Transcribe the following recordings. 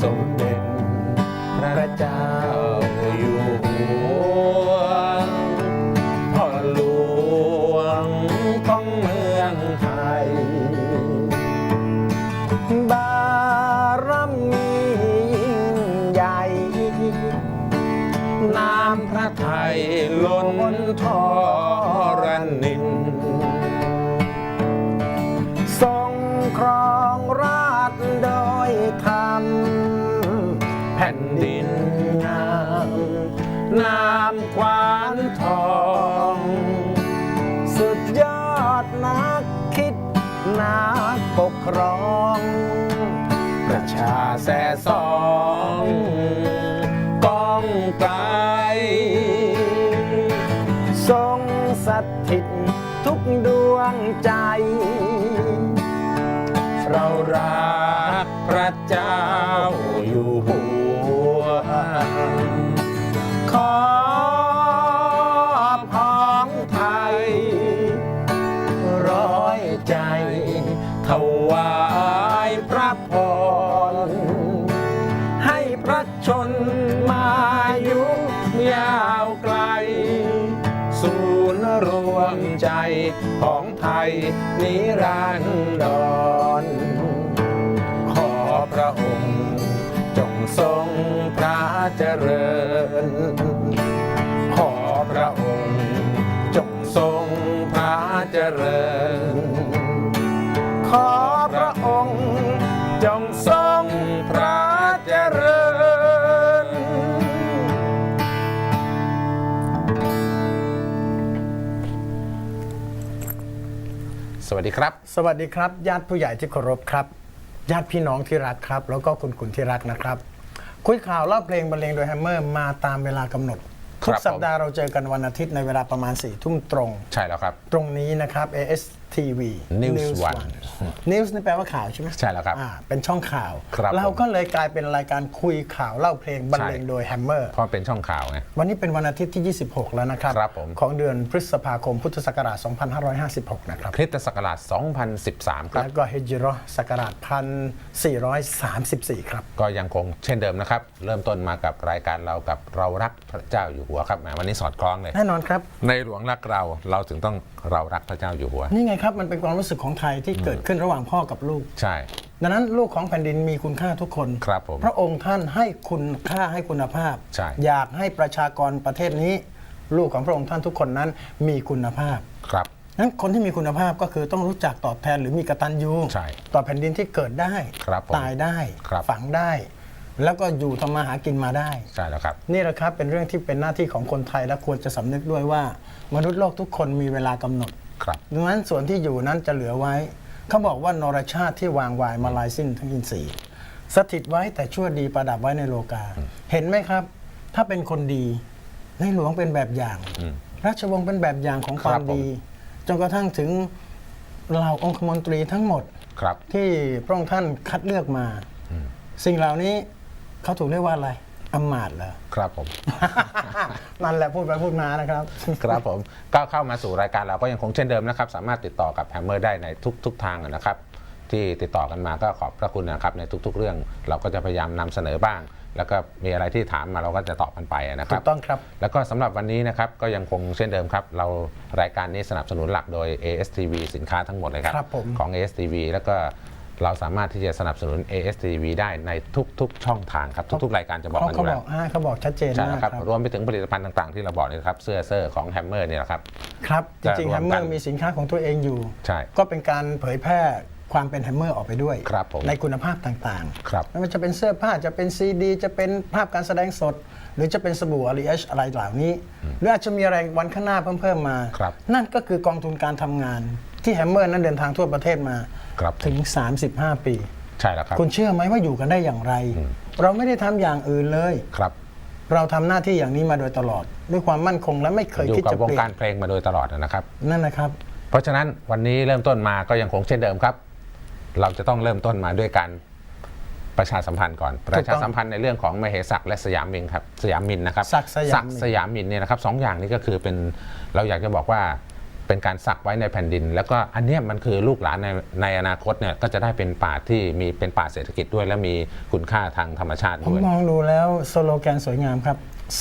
สมเด็จพระเจ้า นดินงามน้ำควานทอง สุดยอดนักคิดนักปกครอง ประชาแสสองก้องไกลทรงสถิตทุกดวงใจ เรารักพระเจ มใจของไทยนิรันดร ขอพระองค์จงทรงพระเจริญ วัสดีครับ สวัสดีครับ ญาติผู้ใหญ่ที่เคารพครับ ญาติพี่น้องที่รักครับ แล้วก็คุณคุณที่รักนะครับ คุยข่าวเล่าเพลงบรรเลงโดยแฮมเมอร์มาตามเวลากำหนดครับทุกสัปดาห์เราเจอกันวันอาทิตย์ในเวลาประมาณ4ี่ทุ่มตรง ใช่แล้วครับ ตรงนี้นะครับ ASTV News One News นี่แปลว่าข่าวใช่ไหมใช่แล้วครับอ่าเป็นช่องข่าว ครับเราก็เลยกลายเป็นรายการคุยข่าวเล่าเพลงบรรเลงใช่โดยแฮมเมอร์ เพราะเป็นช่องข่าวไง วันนี้เป็นวันอาทิตย์ที่ 26 แล้วนะครับ ครับผม ของเดือนพฤษภาคมพุทธศักราช 2556 นะครับ คริสตศักราช 2013 ครับ แล้วก็เฮจิโรศักราช 1434 ครับ ก็ยังคงเช่นเดิมนะครับ เริ่มต้นมากับรายการเรากับเรารักพระเจ้าอยู่หัวครับแหมวันนี้สอดคล้องเลย แน่นอนครับ ในหลวงรักเราเราถึงต้องเรารักพระเจ้าอยู่หัว นี่ไงครับมันเป็นความรู้สึกของไทยที่เกิดขึ้นระหว่างพ่อกับลูก ใช่ ดังนั้นลูกของแผ่นดินมีคุณค่าทุกคน ครับผมพระองค์ท่านให้คุณค่าให้คุณภาพ ใช่ อยากให้ประชากรประเทศนี้ ลูกของพระองค์ท่านทุกคนนั้นมีคุณภาพ ครับ นั้นคนที่มีคุณภาพก็คือต้องรู้จักตอบแทนหรือมีกตัญญูใช่ต่อแผ่นดินที่เกิดได้ ครับผมตายได้ ครับ ฝังได้ แล้วก็อยู่ทำมาหากินมาได้ ใช่แล้วครับ นี่แหละครับเป็นเรื่องที่เป็นหน้าที่ของคนไทยและควรจะสำนึกด้วยว่า มนุษย์โลกทุกคนมีเวลากำหนดครับดังนั้นส่วนที่อยู่นั้นจะเหลือไว้ เขาบอกว่านรชาติที่วางวายมาลายสิ้นทั้งอินทรีย์สถิตไว้แต่ชั่วดีประดับไว้ในโลกา เห็นไหมครับ ถ้าเป็นคนดีในหลวงเป็นแบบอย่างอืมราชวงศ์เป็นแบบอย่างของควาครัมบผมดี จนกระทั่งถึงเหล่าองคมนตรีทั้งหมดครับที่พระองค์ท่านคัดเลือกมา สิ่งเหล่านี้เขาถูกเรียกว่าอะไร อำมาตย์เหรอ ครับผม นั่นแหละพูดไปพูดมานะครับ ครับผมก็เข้ามาสู่รายการเราก็ยังคงเช่นเดิมนะครับ สามารถติดต่อกับแฮมเมอร์ได้ในทุกทุกทางนะครับ ที่ติดต่อกันมาก็ขอบพระคุณนะครับในทุก ๆ เรื่องเราก็จะพยายามนำเสนอบ้าง แล้วก็มีอะไรที่ถามมาเราก็จะตอบกันไปนะคถูรับ กต้องครับ แล้วก็สำหรับวันนี้นะครับก็ยังคงเช่นเดิมครับ เรารายการนี้สนับสนุนหลักโดย ASTV สินค้าทั้งหมดเลยครับ ครับผม ของ ASTV แล้วก็ เราสามารถที่จะสนับสนุน ASTV ได้ในทุก ๆ ช่องทางครับ ทุก ๆ รายการจะบอกเขากันอเขายู่บแล้อวกอ่าเขาบอกชัดเจนใช่มากแล้วคครัรับบรวมไปถึงผลิตภัณฑ์ต่างๆ ที่เราบอกนี่นะครับเสื้อเซอร์ของแฮมเมอร์นี่แหละครับ ครับจริงๆจะแฮรวมมเมกัอนร์มีสินค้าของตัวเองอยู่ ใช่ก็เป็นการเผยแพร่ความเป็นแฮมเมอร์ออกไปด้วย ครับผมในคุณภาพต่างครับๆไม่ว่าจะเป็นเสื้อผ้าจะเป็นซีดี จะเป็นภาพการแสดงสด หรือจะเป็นสบู่อารีเอชอะไรเหล่านี้ หรืออาจจะมีอะไรวันข้างหน้าเพิ่มเพิ่มๆมา ครับ นั่นก็คือกองทุนการทำงาน ที่แฮมเมอร์นั้นเดินทางทั่วประเทศมาครับถึง 35 ปี ใช่แล้วครับ คุณเชื่อไหมว่าอยู่กันได้อย่างไร เราไม่ได้ทำอย่างอื่นเลยครับ เราทำหน้าที่อย่างนี้มาโดยตลอด ด้วยความมั่นคงและไม่เคยอยู่คิดกับจะวงเปลี่ยกานรเพลงมาโดยตลอดนะครับนั่นนะครับ เพราะฉะนั้นวันนี้เริ่มต้นมาก็ยังคงเช่นเดิมครับ เราจะต้องเริ่มต้นมาด้วยการประชาสัมพันธ์ก่อนประชาสัมพันธ์ในเรื่องของมเหศักดิ์และสยามมินครับสยามมินนะครับศักดิ์สยามมินสยามมินเนี่ยนะครับสองอย่างนี้ก็คือเป็นเราอยากจะบอกว่า เป็นการสักไว้ในแผ่นดิน แล้วก็อันเนี้ยมันคือลูกหลานในในอนาคตเนี่ยก็จะได้เป็นป่าที่มีเป็นป่าเศรษฐกิจด้วย และมีคุณค่าทางธรรมชาติผมด้วย มองดูแล้วสโลแกนสวยงามครับ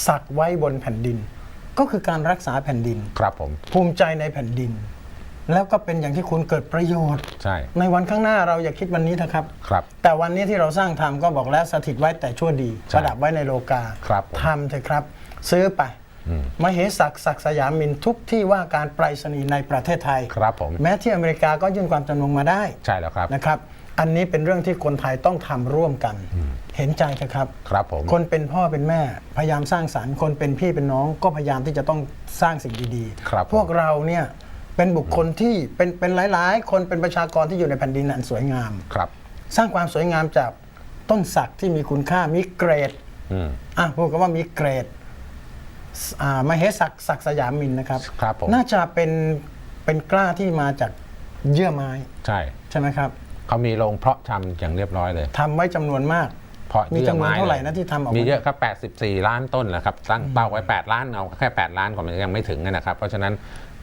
สักไว้บนแผ่นดิน ก็คือการรักษาแผ่นดิน ครับผมภูมิใจในแผ่นดิน แล้วก็เป็นอย่างที่คุณเกิดประโยชน์ ใช่ในวันข้างหน้าเราอย่าคิดวันนี้นะครับ ครับ แต่วันนี้ที่เราสร้างทำก็บอกแล้วสถิตไว้แต่ชั่วดี ใช่ประดับไว้ในโลกาครับผม ทำเถอะครับ ซื้อไปอื มมเหสักศักดิ์สยามินทุกที่ว่าการไปรษณีย์ในประเทศไทยครับผมแม้ที่อเมริกาก็ยื่นความจำนงมาได้ใช่แล้วครับนะครับ อันนี้เป็นเรื่องที่คนไทยต้องทำร่วมกัน เห็นใจเถอะครับครับผมคนเป็นพ่อเป็นแม่พยายามสร้างสรรค์คนเป็นพี่เป็นน้องก็พยายามที่จะต้องสร้างสิ่งดีครับพวกเราเนี่ยเป็นบุคคลที่เป็นเป็นหลาย ๆ คนเป็นประชากรที่อยู่ในแผ่นดินอันสวยงามครับ สร้างความสวยงามจากต้นสักที่มีคุณค่ามีเกรดอืมอะพูดกันว่ามีเกรดอ่า มาเฮสักศักดิ์สยามินนะครับ ครับผม น่าจะเป็นเป็นกล้าที่มาจากเยื่อไม้ใช่ใช่ไหมครับเขามีโรงเพาะชำอย่างเรียบร้อยเลยทำไว้จำนวนมาก เพาะมียื่อจำนวนไม้เท่าไหร่ลนะที่ทำออกมามีเยอะครับ 84 ล้านต้นแหละครับตั้งเป้าไว้ 8 ล้านเอาแค่ 8 ล้านก่อนมันยังไม่ถึงนะครับ เพราะฉะนั้น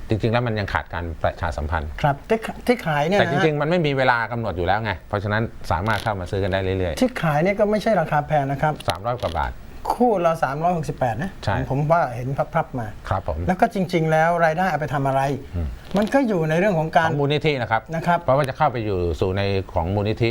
จริง ๆ แล้วมันยังขาดการประชาสัมพันธ์ ครับที่ที่ขายเนี่ยแต่นะจฮะริง ๆ มันไม่มีเวลากำหนดอยู่แล้วไง เพราะฉะนั้นสามารถเข้ามาซื้อกันได้เรื่อยที่ขายเนี่ยก็ไม่ใช่ราคาแพงนะครับ ๆ 300 กว่าบาท คู่ละ368 นะใช่ผมว่าเห็นพับๆมา ครับผม แล้วก็จริง ๆ แล้วรายได้เอาไปทำอะไร มันก็อยู่ในเรื่องของขกาอรงมูลนิธินะครับนะครับ เพราะว่าจะเข้าไปอยู่สู่ในของมูลนิธิ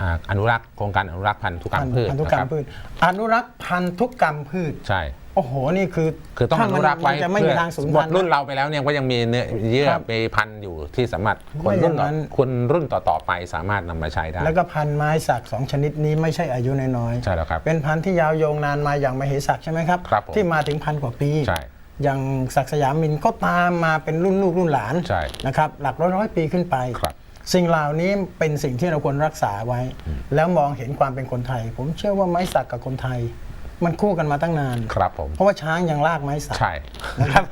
อ่าอนุรักษ์โครงการอนุรักษ์พันธุกรรมพืชพันธุนะกรครรัมบพืช อนุรักษ์พันธุกรรมพืช ใช่ โอ้โห นี่คือคือต้องอถ้านุมันรักษ์ไว้มันจะไม่มีทางสูญหมพัดนธุ์ รุ่นนะเราไปแล้วเนี่ยก็ยังมีเนื้อเยื่อครับไปพันธุ์อยู่ที่สามารถคนไม่อย่างรุ่นต่อนั้น คนรุ่นต่อๆไปสามารถนำมาใช้ได้แล้วก็พันธุ์ไม้สักสองชนิดนี้ไม่ใช่อายุน้อยๆ ใช่แล้วครับ เป็นพันธุ์ที่ยาวโยงนานมาอย่างมเหสักใช่ไหมครับ ครับผมที่มาถึงพันกว่าปี ใช่อย่างศักดิ์สยามมินก็ตามมาเป็นรุ่นลูกรุ่นหลานใช่นะครับหลักร้อยร้อยๆปีขึ้นไป ครับ สิ่งเหล่านี้เป็นสิ่งที่เราควรรักษาไว้ แล้วมองเห็นความเป็นคนไทย ผมเชื่อว่าไม้สักกับคนไทย มันคู่กันมาตั้งนาน ครับผม เพราะว่าช้างยังลากไม้สัก ใช่นะครับ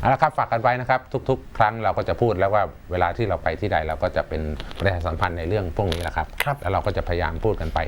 เอาละครับฝากกันไว้นะครับ ทุก ๆ ครั้งเราก็จะพูดแล้วว่าเวลาที่เราไปที่ใดเราก็จะเป็นประชาสัมพันธ์ในเรื่องพวกนี้แหละครับ ครับ แล้วเราก็จะพยายามพูดกันไป